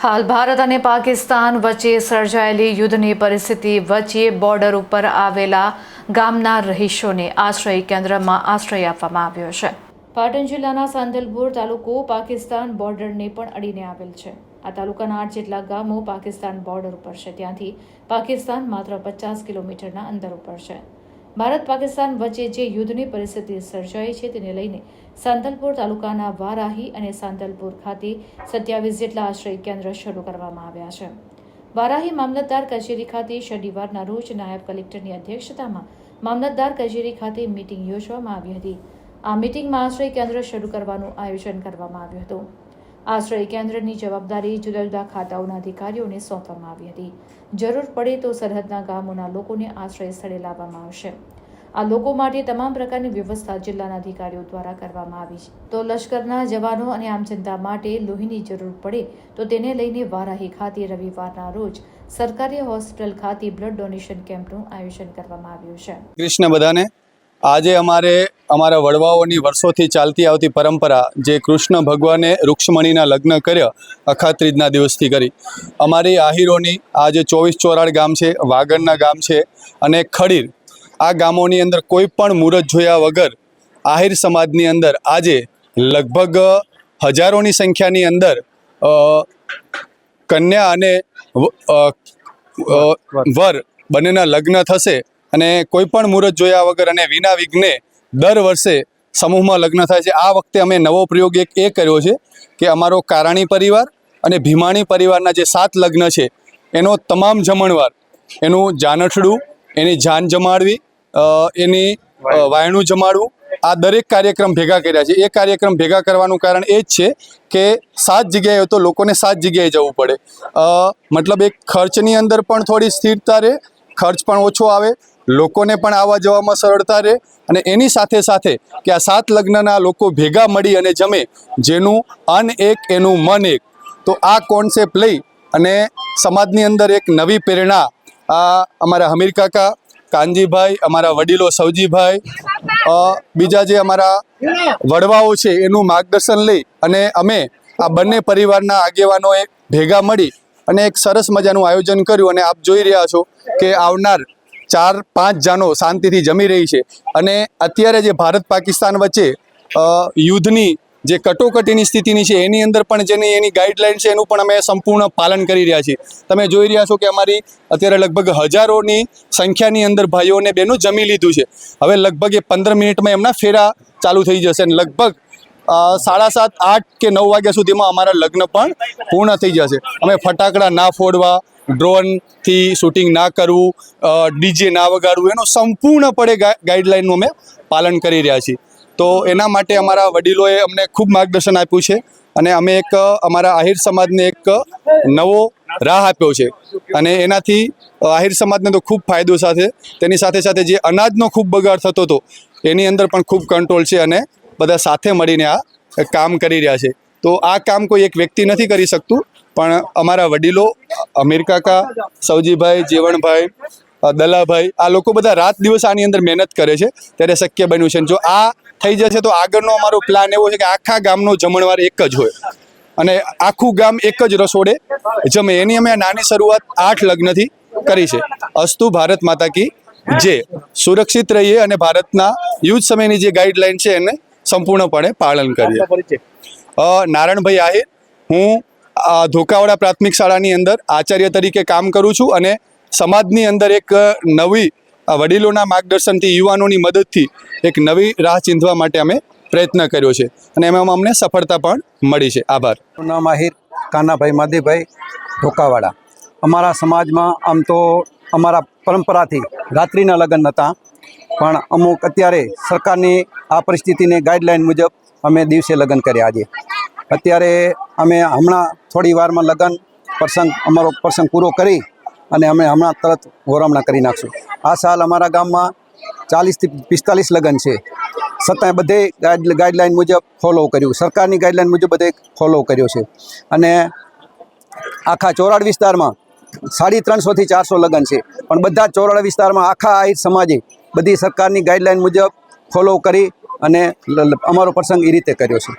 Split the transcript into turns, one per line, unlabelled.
હાલ ભારત અને પાકિસ્તાન વચ્ચે સર્જાયેલી યુદ્ધની પરિસ્થિતિ વચ્ચે બોર્ડર ઉપર આવેલા ગામના રહીશોને આશ્રય કેન્દ્રમાં આશ્રય આપવામાં આવ્યો છે. પાટણ જિલ્લાના સાંદલપુર તાલુકો પાકિસ્તાન બોર્ડરને પણ અડીને આવેલ છે. આ તાલુકાના આઠ જેટલા ગામો પાકિસ્તાન બોર્ડર ઉપર છે. ત્યાંથી પાકિસ્તાન માત્ર પચાસ કિલોમીટરના અંતર ઉપર છે. ભારત પાકિસ્તાન વચ્ચે જે યુદ્ધની પરિસ્થિતિ સર્જાઈ છે તેને લઈને સાંતલપુર તાલુકાના વારાહી અને સાંતલપુર ખાતે સત્યાવીસ જેટલા આશ્રય કેન્દ્ર શરૂ કરવામાં આવ્યા છે. વારાહી મામલતદાર કચેરી ખાતે શનિવારના રોજ નાયબ કલેક્ટરની અધ્યક્ષતામાં મામલતદાર કચેરી ખાતે મીટિંગ યોજવામાં આવી હતી. આ મીટિંગમાં આશ્રય કેન્દ્ર શરૂ કરવાનું આયોજન કરવામાં આવ્યું હતું. આશ્રય કેન્દ્રની જવાબદારી જુદા જુદા ખાતાઓના અધિકારીઓને સોંપવામાં આવી હતી. જરૂર પડે તો સરહદના ગામોના લોકોને આશ્રય સ્થળે લાવવામાં આવશે. આ લોકો માટે તમામ પ્રકારની વ્યવસ્થા જિલ્લાના અધિકારીઓ દ્વારા કરવામાં આવી છે. તો લશ્કરના જવાનો અને આમ જનતા માટે લોહીની જરૂર પડે તો તેને લઈને વારાહી ખાતે રવિવારના રોજ સરકારી હોસ્પિટલ ખાતે બ્લડ ડોનેશન કેમ્પનું આયોજન કરવામાં આવ્યું છે.
કૃષ્ણ બધાને આજે અમારે, અમારા વડવાઓની વર્ષોથી ચાલતી આવતી પરંપરા જે કૃષ્ણ ભગવાને રૂક્ષ્મણીના લગ્ન કર્યા, અખાત્રીજના દિવસથી કરી. અમારી આહિરોની આ જે ચોવીસ ચોરાડ ગામ છે વાગડના ગામ છે અને ખડીર, આ ગામોની અંદર કોઈ પણ મુહૂર્ત જોયા વગર આહિર સમાજની અંદર આજે લગભગ હજારોની સંખ્યાની અંદર કન્યા અને વર બંનેના લગ્ન થશે. અને કોઈ પણ મુહૂર્ત જોયા વગર અને વિના વિઘ્ને દર વર્ષે સમૂહમાં લગ્ન થાય છે. આ વખતે અમે નવો પ્રયોગ એક એ કર્યો છે કે અમારો કારાણી પરિવાર અને ભીમાણી પરિવારના જે સાત લગ્ન છે એનો તમામ જમણવાર એનું જાનઠડું એની જાન જમાડવી એની વાયણું. જમાડવું આ દરેક કાર્યક્રમ ભેગા કર્યા છે. એ કાર્યક્રમ ભેગા કરવાનું કારણ એ જ છે કે સાત જગ્યાએ તો લોકોને સાત જગ્યાએ જવું પડે. મતલબ એક ખર્ચની અંદર પણ થોડી સ્થિરતા રહે ખર્ચ પણ ઓછો આવે લોકોને પણ આવવા જવામાં સરળતા રહે અને એની સાથે સાથે કે આ સાત લગ્નના લોકો ભેગા મળી અને જમે, જેનું અન એક, એનું મન એક. તો આ કોન્સેપ્ટ લઈ અને સમાજની અંદર એક નવી પ્રેરણા આ અમારા હમીર કાકા, કાનજીભાઈ, અમારા વડીલો સૌજીભાઈ બીજા જે અમારા વડવાઓ છે એનું માર્ગદર્શન લઈ અને અમે આ બંને પરિવારના આગેવાનોએ ભેગા મળી અને એક સરસ મજાનું આયોજન કર્યું અને આપ જોઈ રહ્યા છો કે આવનાર ચાર, પાંચ જાનો શાંતિથી જમી રહી છે. અને અત્યારે જે ભારત પાકિસ્તાન વચ્ચે યુદ્ધની જે કટોકટીની સ્થિતિની છે, એની અંદર પણ જેની એની ગાઈડલાઇન છે, એનું પણ અમે સંપૂર્ણ પાલન કરી રહ્યા છીએ. તમે જોઈ રહ્યા છો કે અમારી અત્યારે લગભગ હજારોની સંખ્યાની અંદર ભાઈઓ અને બહેનો જમી લીધું છે. હવે લગભગ એ પંદર મિનિટમાં એમના ફેરા ચાલુ થઈ જશે અને લગભગ સાડા સાત, આઠ કે નવ વાગ્યા સુધીમાં અમારા લગ્ન પણ પૂર્ણ થઈ જશે. અમે ફટાકડા ના ફોડવા ડ્રોનથી શૂટિંગ ના કરવું ડીજે ના વગાડવું, એનો સંપૂર્ણપણે ગાઈડલાઇનનું અમે પાલન કરી રહ્યા છીએ. તો એના માટે અમારા વડીલોએ અમને ખૂબ માર્ગદર્શન આપ્યું છે અને અમે એક, અમારા આહિર સમાજને એક નવો રાહ આપ્યો છે. અને એનાથી આહિર સમાજને તો ખૂબ ફાયદો સાથે, તેની સાથે સાથે જે અનાજનો ખૂબ બગાડ થતો હતો, એની અંદર પણ ખૂબ કંટ્રોલ છે અને બધા સાથે મળીને આ કામ કરી રહ્યા છે. તો આ કામ કોઈ એક વ્યક્તિ નથી કરી શકતું પણ અમારા વડીલો, અમીર કાકા સૌજીભાઈ જીવણભાઈ દલાભાઈ, આ લોકો બધા રાત દિવસ આની અંદર મહેનત કરે છે. ત્યારે શક્ય બન્યું છે. જો આ થઈ જશે તો આગળનો અમારો પ્લાન એવો છે કે આખા ગામનો જમણવાર એક જ હોય. અને આખું ગામ એક જ રસોડે જમે. એની અમે નાની શરૂઆત આઠ લગ્નથી કરી છે. અસ્તુ ભારત માતા કી જે સુરક્ષિત રહીએ અને ભારતના યુદ્ધ સમયની જે ગાઈડલાઈન છે એને સંપૂર્ણપણે પાલન કરીએ. નારાયણભાઈ આહિર, હું ધોકાવાડા પ્રાથમિક શાળાની અંદર આચાર્ય તરીકે કામ કરું છું અને સમાજની અંદર એક નવી વડીલોના માર્ગદર્શનથી, યુવાનોની મદદથી એક નવી રાહ ચીંધવા માટે અમે પ્રયત્ન કર્યો છે અને એમાં અમને સફળતા પણ મળી છે. આભાર.
નામ આહિર કાનાભાઈ માધીભાઈ ઢોકાવાડા અમારા સમાજમાં આમ તો અમારા પરંપરાથી રાત્રિના લગ્ન હતા પણ અમુક અત્યારે સરકારની આ પરિસ્થિતિને ગાઈડલાઈન મુજબ અમે દિવસે લગ્ન કર્યા આજે. અત્યારે અમે હમણાં થોડી વારમાં લગ્ન પ્રસંગ, અમારો પ્રસંગ પૂરો કરી અને અમે હમણાં તરત ગોરામણા કરી નાખશું. આ સાલ અમારા ગામમાં ચાલીસથી પિસ્તાલીસ લગ્ન છે. છતાંય બધે ગાઈડ, ગાઈડલાઈન મુજબ ફોલો કર્યું. સરકારની ગાઈડલાઈન મુજબ બધે ફોલો કર્યો છે. અને આખા ચોરાડ વિસ્તારમાં સાડી ત્રણસોથી ચારસો લગ્ન છે. પણ બધા ચોરાડ વિસ્તારમાં આખા આહિર સમાજે બધી સરકારની ગાઈડલાઈન મુજબ ફોલો કરી અને અમારો પ્રસંગ એ રીતે કર્યો છે.